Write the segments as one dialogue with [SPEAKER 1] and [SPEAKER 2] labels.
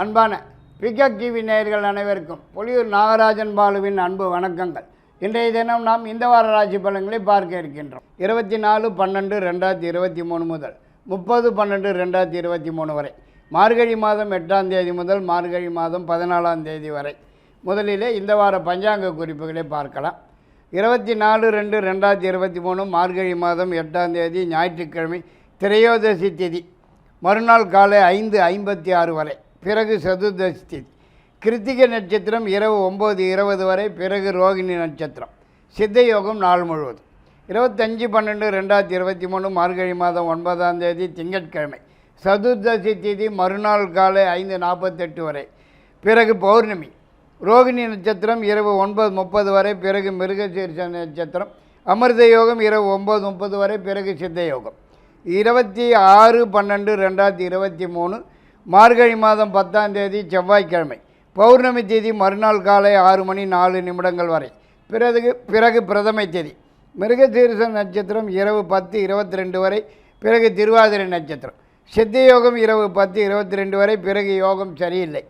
[SPEAKER 1] அன்பான pick up TV நேயர்கள் அனைவருக்கும் பொலியூர் நாகராஜன் பாலுவின் அன்பு வணக்கங்கள். இன்றைய தினம் நாம் இந்த வார ராசி பலன்களை பார்க்க இருக்கின்றோம். இருபத்தி நாலு பன்னெண்டு ரெண்டாயிரத்தி இருபத்தி மூணு முதல் முப்பது பன்னெண்டு ரெண்டாயிரத்தி இருபத்தி மூணு வரை. மார்கழி மாதம் எட்டாம் தேதி முதல் மார்கழி மாதம் பதினாலாம் தேதி வரை. முதலிலே இந்த வார பஞ்சாங்க குறிப்புகளை பார்க்கலாம். இருபத்தி நாலு ரெண்டு ரெண்டாயிரத்தி இருபத்தி மூணு மார்கழி மாதம் எட்டாம் தேதி ஞாயிற்றுக்கிழமை திரையோதசி திதி. மறுநாள் காலை ஐந்து ஐம்பத்தி ஆறு வரை. பிறகு சதுர்தசி திதி கிருத்திகை நட்சத்திரம் இரவு ஒம்பது இருபது வரை பிறகு ரோகிணி நட்சத்திரம். சித்த யோகம் நாள் முழுவதும். இருபத்தஞ்சி பன்னெண்டு ரெண்டாயிரத்தி இருபத்தி மூணு மார்கழி மாதம் ஒன்பதாம் தேதி திங்கட்கிழமை. சதுர்தசி திதி மறுநாள் காலை ஐந்து நாற்பத்தெட்டு வரை. பிறகு பௌர்ணமி. ரோகிணி நட்சத்திரம் இரவு ஒன்பது முப்பது வரை பிறகு மிருகசீர்ஷ நட்சத்திரம். அமிர்த யோகம் இரவு ஒம்பது முப்பது வரை பிறகு சித்த யோகம். இருபத்தி ஆறு பன்னெண்டு ரெண்டாயிரத்தி இருபத்தி மூணு மார்கழி மாதம் பத்தாம் தேதி செவ்வாய்க்கிழமை. பௌர்ணமி தேதி மறுநாள் காலை ஆறு மணி நாலு நிமிடங்கள் வரை. பிறகு பிறகு பிரதமை தேதி. மிருகசீரிச நட்சத்திரம் இரவு பத்து இருபத்தி ரெண்டு வரை பிறகு திருவாதிரை நட்சத்திரம். சித்த யோகம் இரவு பத்து இருபத்தி ரெண்டு வரை பிறகு யோகம் சரியில்லை.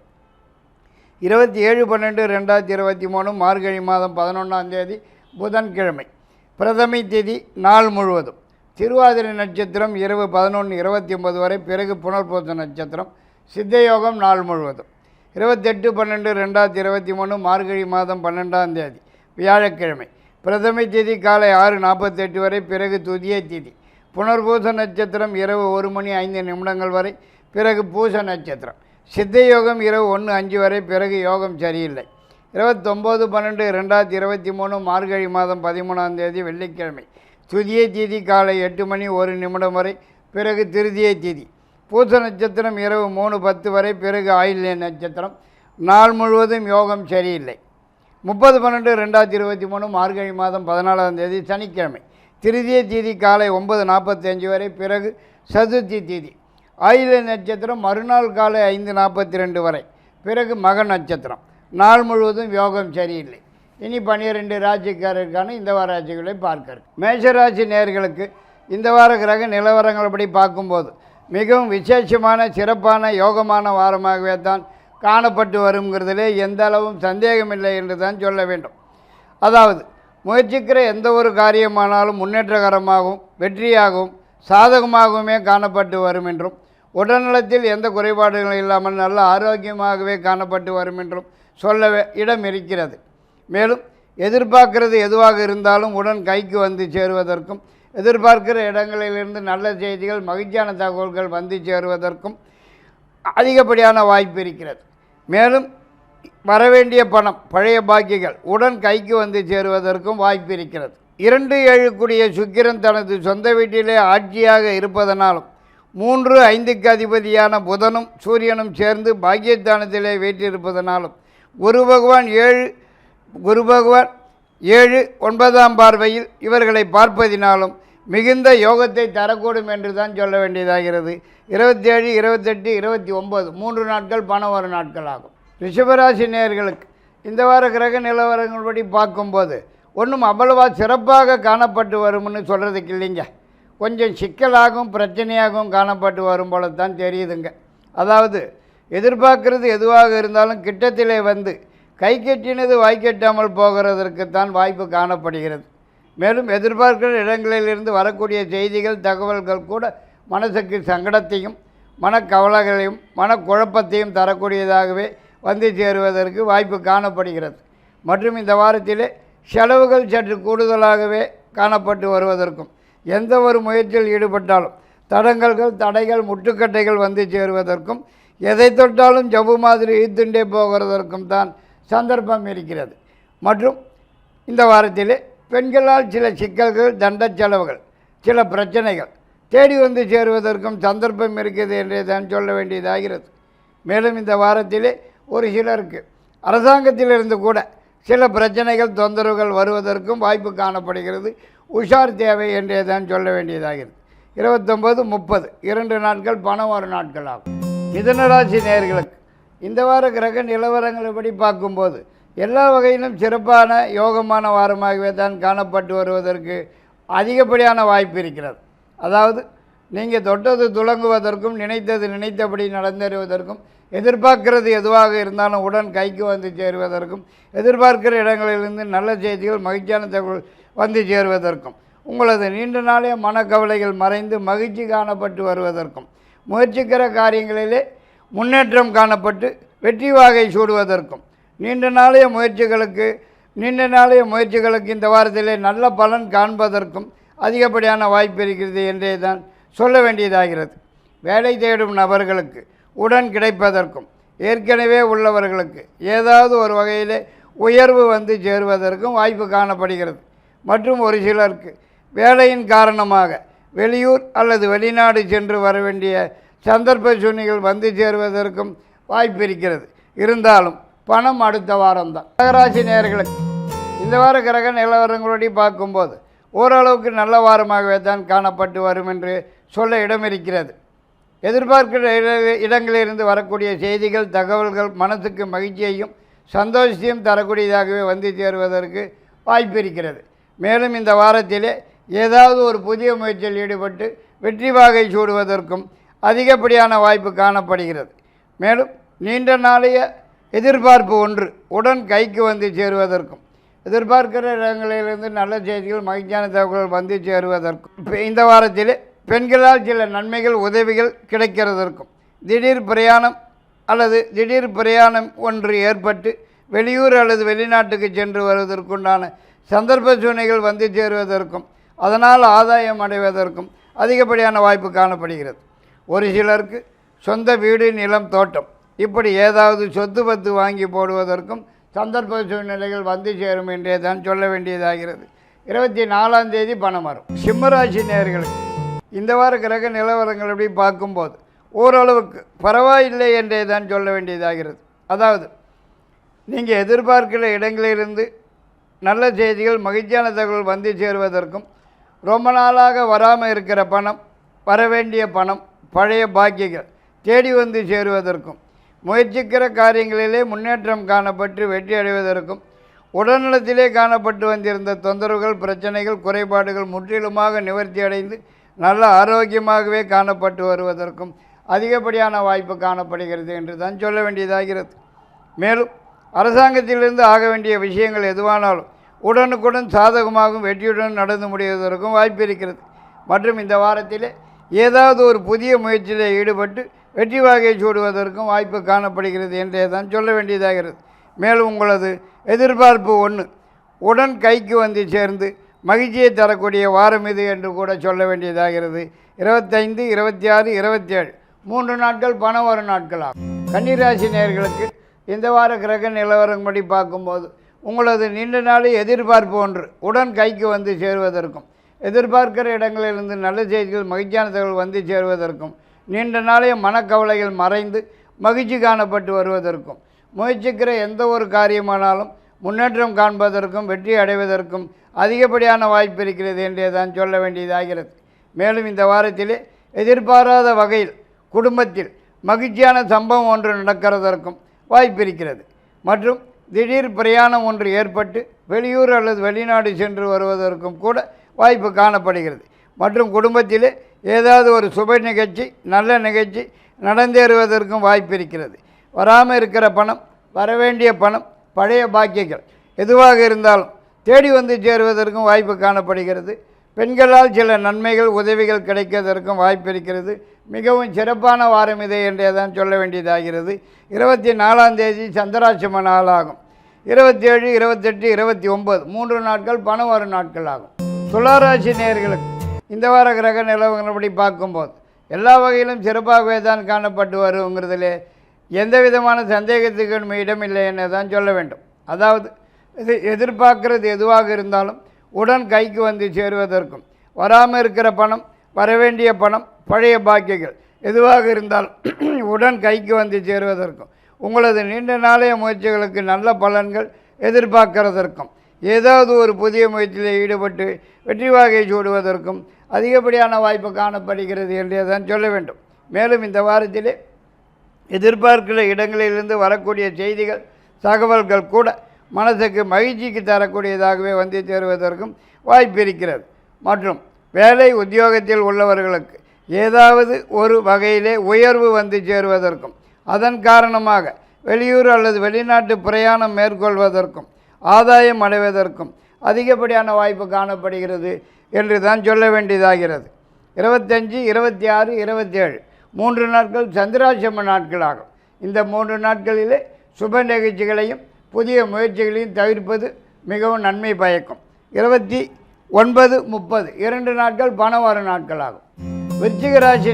[SPEAKER 1] இருபத்தி ஏழு பன்னெண்டு ரெண்டாயிரத்தி இருபத்தி மூணு மார்கழி மாதம் பதினொன்றாம் தேதி புதன்கிழமை. பிரதமை தேதி நாள் முழுவதும். திருவாதிரை நட்சத்திரம் இரவு பதினொன்று இருபத்தி ஒன்பது வரை பிறகு புனர்பூச நட்சத்திரம் சித்தயோகம் நாள் முழுவதும். இருபத்தெட்டு பன்னெண்டு ரெண்டாயிரத்தி இருபத்தி மூணு மார்கழி மாதம் பன்னெண்டாம் தேதி வியாழக்கிழமை. பிரதமை தேதி காலை ஆறு நாற்பத்தெட்டு வரை பிறகு துதிய தேதி. புனர்பூச நட்சத்திரம் இரவு ஒரு மணி ஐந்து நிமிடங்கள் வரை பிறகு பூச நட்சத்திரம். சித்த யோகம் இரவு ஒன்று அஞ்சு வரை பிறகு யோகம் சரியில்லை. இருபத்தொம்போது பன்னெண்டு ரெண்டாயிரத்தி இருபத்தி மூணு மார்கழி மாதம் பதிமூணாம் தேதி வெள்ளிக்கிழமை. துதிய தேதி காலை எட்டு மணி ஒரு நிமிடம் வரை பிறகு திருதிய தேதி. பூச நட்சத்திரம் இரவு மூணு பத்து வரை பிறகு ஆயில்ய நட்சத்திரம். நாள் முழுவதும் யோகம் சரியில்லை. முப்பது பன்னெண்டு ரெண்டாயிரத்தி இருபத்தி மூணு மார்கழி மாதம் பதினாலாம் தேதி சனிக்கிழமை. திருதிய தேதி காலை ஒன்பது நாற்பத்தஞ்சு வரை பிறகு சதுர்த்தி தேதி. ஆயில நட்சத்திரம் மறுநாள் காலை ஐந்து நாற்பத்தி ரெண்டு வரை பிறகு மக நட்சத்திரம். நாள் முழுவதும் யோகம் சரியில்லை. இனி பன்னிரெண்டு ராசிக்காரருக்கான இந்த வார ராசிகளை பார்க்கிறோம் மேஷராசி நேர்களுக்கு இந்த வார கிரக நிலவரங்கள்படி பார்க்கும்போது மிகவும் விசேஷமான சிறப்பான யோகமான வாரமாகவே தான் காணப்பட்டு வருங்கிறதுலே எந்த அளவும் சந்தேகமில்லை என்று தான் சொல்ல வேண்டும். அதாவது முயற்சிக்கிற எந்த ஒரு காரியமானாலும் முன்னேற்றகரமாகவும் வெற்றியாகவும் சாதகமாகவுமே காணப்பட்டு வரும் என்றும் உடல்நலத்தில் எந்த குறைபாடுகளும் இல்லாமல் நல்ல ஆரோக்கியமாகவே காணப்பட்டு வரும் என்றும் சொல்லவே இடம் இருக்கிறது. மேலும் எதிர்பார்க்கிறது எதுவாக இருந்தாலும் உடன் கைக்கு வந்து சேருவதற்கும் எதிர்பார்க்கிற இடங்களிலிருந்து நல்ல செய்திகள் மகிழ்ச்சியான தகவல்கள் வந்து சேருவதற்கும் அதிகப்படியான வாய்ப்பு இருக்கிறது. மேலும் வரவேண்டிய பணம் பழைய பாக்கிகள் உடன் கைக்கு வந்து சேருவதற்கும் வாய்ப்பு இருக்கிறது. இரண்டு ஏழுக்குடிய சுக்கிரன் தனது சொந்த வீட்டிலே ஆட்சியாக இருப்பதனாலும் மூன்று ஐந்துக்கு அதிபதியான புதனும் சூரியனும் சேர்ந்து பாக்கியத்தானத்திலே வீற்றிருப்பதனாலும் குரு பகவான் ஏழு குரு பகவான் ஏழு ஒன்பதாம் பார்வையில் இவர்களை பார்ப்பதினாலும் மிகுந்த யோகத்தை தரக்கூடும் என்று தான் சொல்ல வேண்டியதாகிறது. இருபத்தேழு இருபத்தெட்டு இருபத்தி ஒம்பது மூன்று நாட்கள் பணம் வரும் நாட்கள் ஆகும். ரிஷபராசி நேர்களுக்கு இந்த வார கிரக நிலவரங்கள்படி பார்க்கும்போது ஒன்றும் அவ்வளவா சிறப்பாக காணப்பட்டு வரும்னு சொல்கிறதுக்கு இல்லைங்க. கொஞ்சம் சிக்கலாகவும் பிரச்சனையாகவும் காணப்பட்டு வரும் போல தான் தெரியுதுங்க. அதாவது எதிர்பார்க்கறது எதுவாக இருந்தாலும் கிட்டத்திலே வந்து கை கட்டினது வாய் கட்டாமல் போகிறதற்குத்தான் வாய்ப்பு காணப்படுகிறது. மேலும் எதிர்பார்க்கிற இடங்களிலிருந்து வரக்கூடிய செய்திகள் தகவல்கள் கூட மனசுக்கு சங்கடத்தையும் மனக்கவலைகளையும் மனக்குழப்பத்தையும் தரக்கூடியதாகவே வந்து சேருவதற்கு வாய்ப்பு காணப்படுகிறது. மற்றும் இந்த வாரத்திலே செலவுகள் சற்று கூடுதலாகவே காணப்பட்டு வருவதற்கும் எந்த ஒரு முயற்சியில் ஈடுபட்டாலும் தடங்கல்கள் தடைகள் முட்டுக்கட்டைகள் வந்து சேருவதற்கும் எதை தொட்டாலும் ஜவ்வு மாதிரி ஈத்துண்டே போகிறதற்கும் தான் சந்தர்ப்பம் இருக்கிறது. மற்றும் இந்த வாரத்தில் பெண்களால் சில சிக்கல்கள் தண்ட செலவுகள் சில பிரச்சனைகள் தேடி வந்து சேருவதற்கும் சந்தர்ப்பம் இருக்குது என்றே தான் சொல்ல வேண்டியதாகிறது. மேலும் இந்த வாரத்திலே ஒரு சிலருக்கு அரசாங்கத்திலிருந்து கூட சில பிரச்சனைகள் தொந்தரவுகள் வருவதற்கும் வாய்ப்பு காணப்படுகிறது. உஷார் தேவை என்றே தான் சொல்ல வேண்டியதாகிறது. இருபத்தொம்பது முப்பது இரண்டு நாட்கள் பணம் ஒரு நாட்கள் ஆகும். மிதனராசி நேர்களுக்கு இந்த வார கிரக நிலவரங்களைப்படி பார்க்கும்போது எல்லா வகையிலும் சிறப்பான யோகமான வாரமாகவே தான் காணப்பட்டு வருவதற்கு அதிகப்படியான வாய்ப்பு இருக்கிறது. அதாவது நீங்கள் தொட்டது துலங்குவதற்கும் நினைத்தது நினைத்தபடி நடந்தேறுவதற்கும் எதிர்பார்க்கிறது எதுவாக இருந்தாலும் உடன் கைக்கு வந்து சேருவதற்கும் எதிர்பார்க்கிற இடங்களிலிருந்து நல்ல செய்திகள் மகிழ்ச்சியான தகவல் வந்து சேருவதற்கும் உங்களது நீண்ட நாளே மனக்கவலைகள் மறைந்து மகிழ்ச்சி காணப்பட்டு வருவதற்கும் முயற்சிக்கிற காரியங்களிலே முன்னேற்றம் காணப்பட்டு வெற்றி வாகை சூடுவதற்கும். நீண்ட நாளைய முயற்சிகளுக்கு நீண்ட நாளைய முயற்சிகளுக்கு இந்த வாரத்திலே நல்ல பலன் காண்பதற்கும் அதிகப்படியான வாய்ப்பு இருக்கிறது என்றே தான் சொல்ல வேண்டியதாகிறது. வேலை தேடும் நபர்களுக்கு உடன் கிடைப்பதற்கும் ஏற்கனவே உள்ளவர்களுக்கு ஏதாவது ஒரு வகையிலே உயர்வு வந்து சேருவதற்கும் வாய்ப்பு காணப்படுகிறது. மற்றும் ஒரு சிலருக்கு வேலையின் காரணமாக வெளியூர் அல்லது வெளிநாடு சென்று வர வேண்டிய சந்தர்ப்ப சூனிகள் வந்து சேருவதற்கும் வாய்ப்பு இருக்கிறது இருந்தாலும் பணம் அடுத்த வாரம்தான். கடகராசி நேர்களுக்கு இந்த வார கிரக நிலவரங்களோடையும் பார்க்கும்போது ஓரளவுக்கு நல்ல வாரமாகவே தான் காணப்பட்டு வரும் என்று சொல்ல இடம் இருக்கிறது எதிர்பார்க்கிற இட- இடங்களிலிருந்து வரக்கூடிய செய்திகள் தகவல்கள் மனசுக்கு மகிழ்ச்சியையும் சந்தோஷத்தையும் தரக்கூடியதாகவே வந்து சேருவதற்கு வாய்ப்பு இருக்கிறது மேலும் இந்த வாரத்திலே ஏதாவது ஒரு புதிய முயற்சியில் ஈடுபட்டு வெற்றி வாகை சூடுவதற்கும் அதிகப்படியான வாய்ப்பு காணப்படுகிறது. மேலும் நீண்ட நாளைய எதிர்பார்ப்பு ஒன்று உடன் கைக்கு வந்து சேருவதற்கும் எதிர்பார்க்கிற இடங்களிலிருந்து நல்ல செய்திகள் மகிழ்ச்சியான தகவல்கள் வந்து சேருவதற்கும் இந்த வாரத்தில் பெண்களால் சில நன்மைகள் உதவிகள் கிடைக்கிறதற்கும் திடீர் பிரயாணம் அல்லது திடீர் பிரயாணம் ஒன்று ஏற்பட்டு வெளியூர் அல்லது வெளிநாட்டுக்கு சென்று வருவதற்குண்டான சந்தர்ப்ப சூழ்நிலைகள் வந்து சேருவதற்கும் அதனால் ஆதாயம் அடைவதற்கும் அதிகப்படியான வாய்ப்பு காணப்படுகிறது. ஒரு சிலருக்கு சொந்த வீடு நிலம் தோட்டம். இப்படி ஏதாவது சொத்து பத்து வாங்கி போடுவதற்கும் சந்தர்ப்ப சூழ்நிலைகள் வந்து சேரும் என்றே தான் சொல்ல வேண்டியதாகிறது. இருபத்தி நாலாம் தேதி பணம் வரும். சிம்மராசி நேர்களுக்கு இந்த வார கிரக நிலவரங்கள் எப்படி பார்க்கும்போது ஓரளவுக்கு பரவாயில்லை என்றே தான் சொல்ல வேண்டியதாகிறது. அதாவது நீங்கள் எதிர்பார்க்கிற இடங்களிலிருந்து நல்ல செய்திகள் மகிழ்ச்சியான தகவல் வந்து சேருவதற்கும் ரொம்ப நாளாக வராமல் இருக்கிற பணம் வர வேண்டிய பணம் பழைய பாக்கியங்கள் தேடி வந்து சேருவதற்கும் முயற்சிக்கிற காரியங்களிலே முன்னேற்றம் காணப்பட்டு வெற்றி அடைவதற்கும் உடல்நலத்திலே காணப்பட்டு வந்திருந்த தொந்தரவுகள் பிரச்சனைகள் குறைபாடுகள் முற்றிலுமாக நிவர்த்தி அடைந்து நல்ல ஆரோக்கியமாகவே காணப்பட்டு வருவதற்கும் அதிகப்படியான வாய்ப்பு காணப்படுகிறது என்று தான் சொல்ல வேண்டியதாகிறது. மேலும் அரசாங்கத்திலிருந்து ஆக வேண்டிய விஷயங்கள் எதுவானாலும் உடனுக்குடன் சாதகமாகவும் வெற்றியுடன் நடந்து முடிவதற்கும் வாய்ப்பு இருக்கிறது. மற்றும் இந்த வாரத்திலே ஏதாவது ஒரு புதிய முயற்சியில் ஈடுபட்டு வெற்றி வாகை சூடுவதற்கும் வாய்ப்பு காணப்படுகிறது என்றே தான் சொல்ல வேண்டியதாகிறது. மேலும் உங்களது எதிர்பார்ப்பு ஒன்று உடன் கைக்கு வந்து சேர்ந்து மகிழ்ச்சியை தரக்கூடிய வாரம் இது என்று கூட சொல்ல வேண்டியதாகிறது. இருபத்தைந்து இருபத்தி ஆறு இருபத்தி ஏழு மூன்று நாட்கள் பணம் வரும் நாட்களாகும். கன்னிராசி நேர்களுக்கு இந்த வார கிரக நிலவரப்படி பார்க்கும்போது உங்களது நீண்ட நாள் எதிர்பார்ப்பு ஒன்று உடன் கைக்கு வந்து சேருவதற்கும். எதிர்பார்க்கிற இடங்களிலிருந்து நல்ல செய்திகள் மகிழ்ச்சியான தகவல் வந்து சேருவதற்கும் நீண்ட நாளைய மனக்கவலைகள் மறைந்து மகிழ்ச்சி காணப்பட்டு வருவதற்கும் முயற்சிக்கிற எந்த ஒரு காரியமானாலும் முன்னேற்றம் காண்பதற்கும் வெற்றி அடைவதற்கும் அதிகப்படியான வாய்ப்பு இருக்கிறது என்றே தான் சொல்ல வேண்டியதாகிறது. மேலும் இந்த வாரத்திலே எதிர்பாராத வகையில் குடும்பத்தில் மகிழ்ச்சியான சம்பவம் ஒன்று நடக்கிறதற்கும் வாய்ப்பு இருக்கிறது. மற்றும் திடீர் பிரயாணம் ஒன்று ஏற்பட்டு வெளியூர் அல்லது வெளிநாடு சென்று வருவதற்கும் கூட வாய்ப்பு காணப்படுகிறது. மற்றும் குடும்பத்திலே ஏதாவது ஒரு சுப நிகழ்ச்சி நல்ல நிகழ்ச்சி நடந்தேறுவதற்கும் வாய்ப்பு இருக்கிறது. வராமல் இருக்கிற பணம் வரவேண்டிய பணம் பழைய பாக்கியங்கள் எதுவாக இருந்தாலும் தேடி வந்து சேருவதற்கும் வாய்ப்பு காணப்படுகிறது. பெண்களால் சில நன்மைகள் உதவிகள் கிடைக்கிறதற்கும் வாய்ப்பு இருக்கிறது. மிகவும் சிறப்பான வாரம் இதை என்றே தான் சொல்ல வேண்டியதாகிறது. இருபத்தி நாலாம் தேதி சந்திராட்சம நாளாகும். இருபத்தேழு இருபத்தெட்டு இருபத்தி ஒம்பது மூன்று நாட்கள் பணம் வரும் நாட்கள் ஆகும். துளாராசி நேர்களுக்கு இந்த வார கிரக நிலவரப்படி பார்க்கும்போது எல்லா வகையிலும் சிறப்பாகவே தான் காணப்பட்டு வருங்கிறதுல எந்த விதமான சந்தேகத்துக்கு இடமில்லை என்று தான் சொல்ல வேண்டும். அதாவது இது எதிர்பார்க்கறது எதுவாக இருந்தாலும் உடன் கைக்கு வந்து சேருவதற்கும் வராமல் இருக்கிற பணம் வரவேண்டிய பணம் பழைய பாக்கியங்கள் எதுவாக இருந்தாலும் உடன் கைக்கு வந்து சேருவதற்கும் உங்களது நீண்ட நாளைய முயற்சிகளுக்கு நல்ல பலன்கள் எதிர்பார்க்கிறதற்கும் ஏதாவது ஒரு புதிய முயற்சியில் ஈடுபட்டு வெற்றி வாகை சூடுவதற்கும் அதிகப்படியான வாய்ப்பு காணப்படுகிறது என்றே தான் சொல்ல வேண்டும். மேலும் இந்த வாரத்திலே எதிர்பார்க்கிற இடங்களிலிருந்து வரக்கூடிய செய்திகள் தகவல்கள் கூட மனதுக்கு மகிழ்ச்சிக்கு தரக்கூடியதாகவே வந்து சேருவதற்கும் வாய்ப்பு இருக்கிறது. மற்றும் வேலை உத்தியோகத்தில் உள்ளவர்களுக்கு ஏதாவது ஒரு வகையிலே உயர்வு வந்து சேருவதற்கும் அதன் காரணமாக வெளியூர் அல்லது வெளிநாட்டு பிரயாணம் மேற்கொள்வதற்கும் ஆதாயம் அடைவதற்கும் அதிகப்படியான வாய்ப்பு காணப்படுகிறது என்று தான் சொல்ல வேண்டியதாகிறது. இருபத்தஞ்சி இருபத்தி ஆறு இருபத்தேழு மூன்று நாட்கள் சந்திராசிரம நாட்களாகும். இந்த மூன்று நாட்களிலே சுப நிகழ்ச்சிகளையும் புதிய முயற்சிகளையும் தவிர்ப்பது மிகவும் நன்மை பயக்கும். இருபத்தி ஒன்பது முப்பது இரண்டு நாட்கள் பண வரும் நாட்களாகும். விருச்சிக ராசி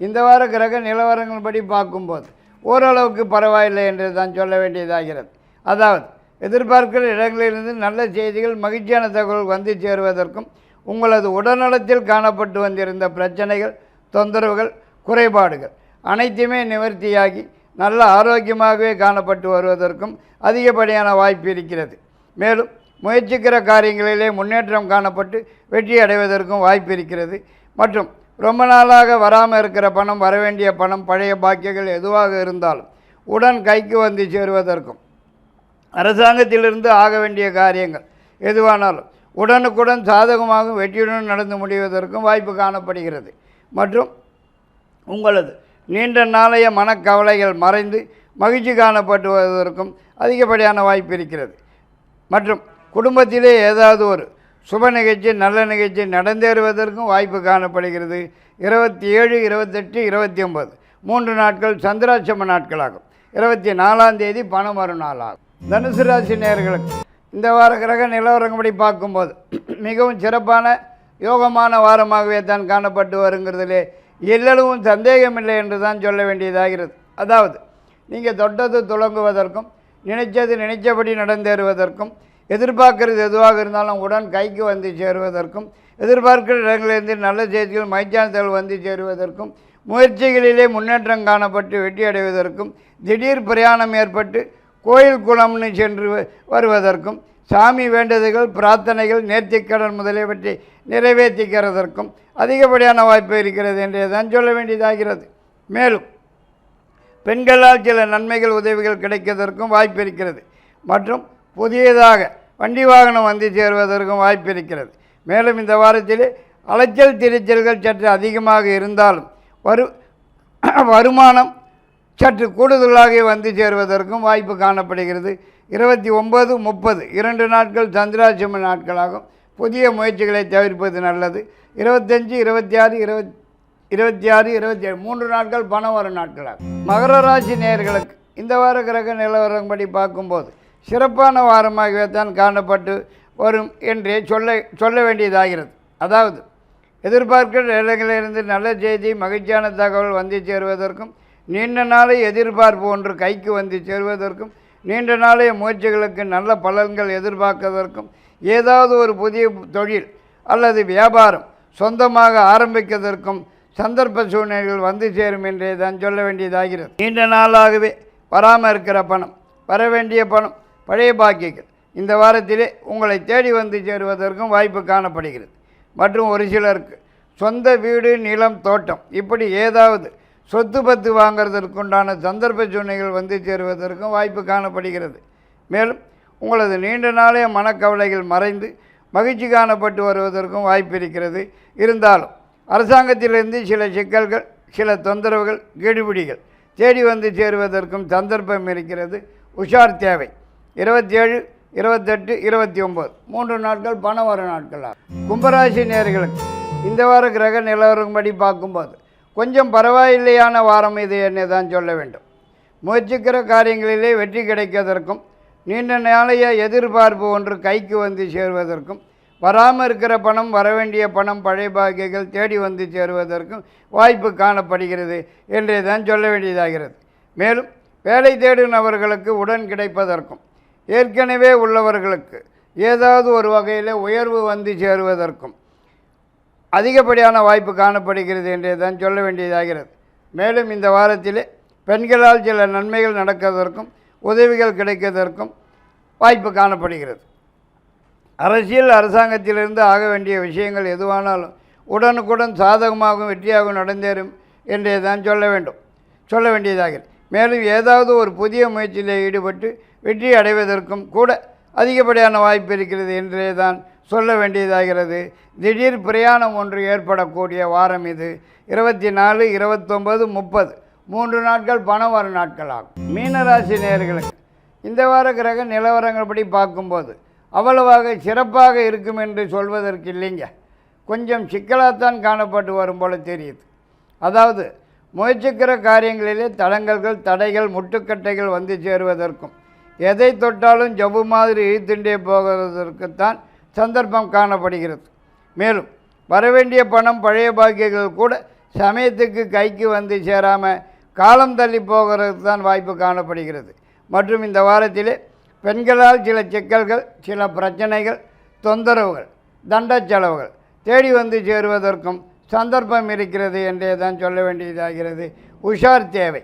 [SPEAKER 1] இந்த வார கிரக நிலவரங்கள் படி பார்க்கும்போது ஓரளவுக்கு பரவாயில்லை என்று தான் சொல்ல வேண்டியதாகிறது. அதாவது எதிர்பார்க்கிற இடங்களிலிருந்து நல்ல செய்திகள் மகிழ்ச்சியான தகவல் வந்து சேருவதற்கும் உங்களது உடல்நலத்தில் காணப்பட்டு வந்திருந்த பிரச்சனைகள் தொந்தரவுகள் குறைபாடுகள் அனைத்துமே நிவர்த்தியாகி நல்ல ஆரோக்கியமாகவே காணப்பட்டு வருவதற்கும் அதிகப்படியான வாய்ப்பு இருக்கிறது. மேலும் முயற்சிக்கிற காரியங்களிலே முன்னேற்றம் காணப்பட்டு வெற்றி அடைவதற்கும் வாய்ப்பு இருக்கிறது. மற்றும் ரொம்ப நாளாக வராமல் இருக்கிற பணம் வரவேண்டிய பணம் பழைய பாக்கியங்கள் எதுவாக இருந்தாலும் உடன் கைக்கு வந்து சேருவதற்கும் அரசாங்கத்திலிருந்து ஆக வேண்டிய காரியங்கள் எதுவானாலும் உடனுக்குடன் சாதகமாகவும் வெற்றியுடன் நடந்து முடிவதற்கும் வாய்ப்பு காணப்படுகிறது. மற்றும் உங்களது நீண்ட நாளைய மனக்கவலைகள் மறைந்து மகிழ்ச்சி காணப்பட்டு வருவதற்கும் அதிகப்படியான வாய்ப்பு இருக்கிறது. மற்றும் குடும்பத்திலே ஏதாவது ஒரு சுப நிகழ்ச்சி நல்ல நிகழ்ச்சி நடந்தேறுவதற்கும் வாய்ப்பு காணப்படுகிறது. இருபத்தி ஏழு இருபத்தெட்டு இருபத்தி ஒன்பது மூன்று நாட்கள் சந்திராட்சம நாட்களாகும். இருபத்தி நாலாம் தேதி பணம் வரும் நாளாகும் தனுசு ராசி நேர்களுக்கு இந்த வார கிரக நிலவரங்கப்படி பார்க்கும்போது மிகவும் சிறப்பான யோகமான வாரமாகவே தான் காணப்பட்டு வருங்கிறதுலே எல்லளவும் சந்தேகமில்லை என்று தான் சொல்ல வேண்டியதாகிறது. அதாவது நீங்கள் தொட்டது துளங்குவதற்கும் நினைச்சது நினைச்சபடி நடந்தேறுவதற்கும் எதிர்பார்க்கிறது எதுவாக இருந்தாலும் உடன் கைக்கு வந்து சேருவதற்கும் எதிர்பார்க்கிற இடங்களிலிருந்து நல்ல செய்திகள் மைச்சானத்தில் வந்து சேருவதற்கும் முயற்சிகளிலே முன்னேற்றம் காணப்பட்டு வெற்றி அடைவதற்கும் திடீர் பிரயாணம் ஏற்பட்டு கோயில் குளம்னு சென்று வருவதற்கும் சாமி வேண்டுதல்கள் பிரார்த்தனைகள் நேர்த்திக்கடன் முதலியவற்றை நிறைவேற்றிக்கிறதற்கும் அதிகப்படியான வாய்ப்பு இருக்கிறது என்றே தான் சொல்ல வேண்டியதாகிறது. மேலும் பெண்களால் சில நன்மைகள் உதவிகள் கிடைக்கிறதற்கும் வாய்ப்பு இருக்கிறது. மற்றும் புதியதாக வண்டி வாகனம் வந்து சேருவதற்கும் வாய்ப்பு இருக்கிறது. மேலும் இந்த வாரத்தில் அலைச்சல் திரிச்சல்கள் சற்று அதிகமாக இருந்தாலும் வரு வருமானம் சற்று கூடுதலாக வந்து சேருவதற்கும் வாய்ப்பு காணப்படுகிறது. இருபத்தி ஒம்பது முப்பது இரண்டு நாட்கள் சந்திராசிரம நாட்களாகும். புதிய முயற்சிகளை தவிர்ப்பது நல்லது. இருபத்தஞ்சி இருபத்தி ஆறு இருபத் இருபத்தி ஆறு இருபத்தி ஏழு மூன்று நாட்கள் பணம் வரும் நாட்களாகும். மகர ராசி நேயர்களுக்கு இந்த வார கிரக நிலவரப்படி பார்க்கும்போது சிறப்பான வாரமாகவே தான் காணப்பட்டு வரும் என்றே சொல்ல சொல்ல வேண்டியதாகிறது. அதாவது எதிர்பார்க்கிற இடங்களிலிருந்து நல்ல செய்தி மகிழ்ச்சியான தகவல் வந்து சேருவதற்கும் நீண்ட நாளை எதிர்பார்ப்பு ஒன்று கைக்கு வந்து சேருவதற்கும் நீண்ட நாளைய முயற்சிகளுக்கு நல்ல பலன்கள் எதிர்பார்ப்பதற்கும் ஏதாவது ஒரு புதிய தொழில் அல்லது வியாபாரம் சொந்தமாக ஆரம்பிக்கதற்கும் சந்தர்ப்ப சூழ்நிலைகள் வந்து சேரும் என்றே தான் சொல்ல வேண்டியதாகிறது. நீண்ட நாளாகவே வராமல் இருக்கிற பணம் வர வேண்டிய பணம் பழைய பாக்கியங்கள் இந்த வாரத்திலே உங்களை தேடி வந்து சேருவதற்கும் வாய்ப்பு காணப்படுகிறது. மற்றும் ஒரு சிலருக்கு சொந்த வீடு நிலம் தோட்டம் இப்படி ஏதாவது சொத்து பத்து வாங்குறதற்குண்டான சந்தர்ப்ப சூழ்நிலைகள் வந்து சேருவதற்கும் வாய்ப்பு காணப்படுகிறது. மேலும் உங்களது நீண்ட நாளைய மனக்கவலைகள் மறைந்து மகிழ்ச்சி காணப்பட்டு வருவதற்கும் வாய்ப்பு இருக்கிறது. இருந்தாலும் அரசாங்கத்திலிருந்து சில சிக்கல்கள் சில தொந்தரவுகள் கெடுபிடிகள் தேடி வந்து சேருவதற்கும் சந்தர்ப்பம் இருக்கிறது. உஷார் தேவை. இருபத்தி ஏழு இருபத்தெட்டு இருபத்தி ஒம்பது மூன்று நாட்கள் பணம் வரும் நாட்களாக கும்பராசி நேர்களுக்கு இந்த வார கிரக நிலவரப்படி பார்க்கும்போது கொஞ்சம் பரவாயில்லையான வாரம் இது என்னை தான் சொல்ல வேண்டும். முயற்சிக்கிற காரியங்களிலே வெற்றி கிடைப்பதற்கும் நீண்ட நாளைய எதிர்பார்ப்பு ஒன்று கைக்கு வந்து சேருவதற்கும் வராமல் இருக்கிற பணம் வரவேண்டிய பணம் பழைய பாக்கியங்கள் தேடி வந்து சேருவதற்கும் வாய்ப்பு காணப்படுகிறது என்றே தான் சொல்ல வேண்டியதாகிறது. மேலும் வேலை தேடும் நபர்களுக்கு உடன் கிடைப்பதற்கும் ஏற்கனவே உள்ளவர்களுக்கு ஏதாவது ஒரு வகையில் உயர்வு வந்து சேருவதற்கும் அதிகப்படியான வாய்ப்பு காணப்படுகிறது என்றே தான் சொல்ல வேண்டியதாகிறது. மேலும் இந்த வாரத்திலே பெண்களால் சில நன்மைகள் நடக்கிறதற்கும் உதவிகள் கிடைக்கிறதற்கும் வாய்ப்பு காணப்படுகிறது. அரசியல் அரசாங்கத்திலிருந்து ஆக வேண்டிய விஷயங்கள் எதுவானாலும் உடனுக்குடன் சாதகமாகவும் வெற்றியாகவும் நடந்தேறும் என்றே தான் சொல்ல வேண்டும். சொல்ல வேண்டியதாகிறது. மேலும் ஏதாவது ஒரு புதிய முயற்சியில் ஈடுபட்டு வெற்றி அடைவதற்கும் கூட அதிகப்படியான வாய்ப்பு இருக்கிறது என்றே தான் சொல்ல வேண்டியதாகிறது. திடீர் பிரயாணம் ஒன்று ஏற்படக்கூடிய வாரம் இது. இருபத்தி நாலு இருபத்தொம்பது முப்பது. மூன்று நாட்கள் பணம் வரும் நாட்கள் ஆகும் மீனராசி நேர்களுக்கு இந்த வார கிரக நிலவரங்கள்படி பார்க்கும்போது அவ்வளவாக சிறப்பாக இருக்கும் என்று சொல்வதற்கு இல்லைங்க. கொஞ்சம் சிக்கலாகத்தான் காணப்பட்டு வரும் போல தெரியுது. அதாவது முயற்சிக்கிற காரியங்களிலே தடங்கல்கள் தடைகள் முட்டுக்கட்டைகள் வந்து சேருவதற்கும் எதை தொட்டாலும் ஜவ்வு மாதிரி இழுத்துண்டே போகிறதற்குத்தான் சந்தர்ப்பம் காணப்படுகிறது. மேலும் வரவேண்டிய பணம் பழைய பாக்கியங்கள் கூட சமயத்துக்கு கைக்கு வந்து சேராமல் காலம் தள்ளி போகிறதுக்கு தான் வாய்ப்பு காணப்படுகிறது. மற்றும் இந்த வாரத்திலே பெண்களால் சில சிக்கல்கள் சில பிரச்சனைகள் தொந்தரவுகள் தண்ட செலவுகள் தேடி வந்து சேருவதற்கும் சந்தர்ப்பம் இருக்கிறது என்றே தான் சொல்ல வேண்டியதாகிறது. உஷார் தேவை.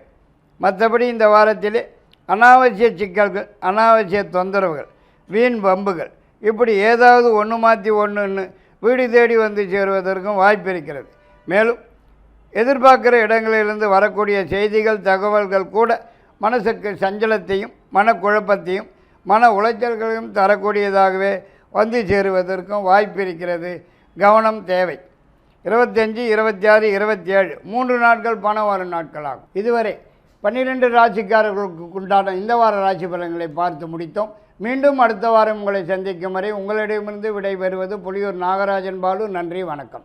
[SPEAKER 1] மற்றபடி இந்த வாரத்திலே அனாவசிய சிக்கல்கள் அனாவசிய தொந்தரவுகள் வீண் பம்புகள் இப்படி ஏதாவது ஒன்று மாற்றி ஒன்றுன்னு வீடு தேடி வந்து சேருவதற்கும் வாய்ப்பு இருக்கிறது. மேலும் எதிர்பார்க்குற இடங்களிலிருந்து வரக்கூடிய செய்திகள் தகவல்கள் கூட மனசுக்கு சஞ்சலத்தையும் மனக்குழப்பத்தையும் மன உளைச்சல்களையும் தரக்கூடியதாகவே வந்து சேருவதற்கும் வாய்ப்பு இருக்கிறது. கவனம் தேவை. இருபத்தஞ்சி இருபத்தி ஆறு இருபத்தி ஏழு மூன்று நாட்கள் பணம் வரும் நாட்களாகும். இதுவரை பன்னிரெண்டு ராசிக்காரர்களுக்கு உண்டான இந்த வார ராசி பலன்களை பார்த்து முடித்தோம். மீண்டும் அடுத்த வாரம் உங்களை சந்திக்கும் வரை உங்களிடமிருந்து விடைபெறுவது புலியூர் நாகராஜன் பாலு. நன்றி வணக்கம்.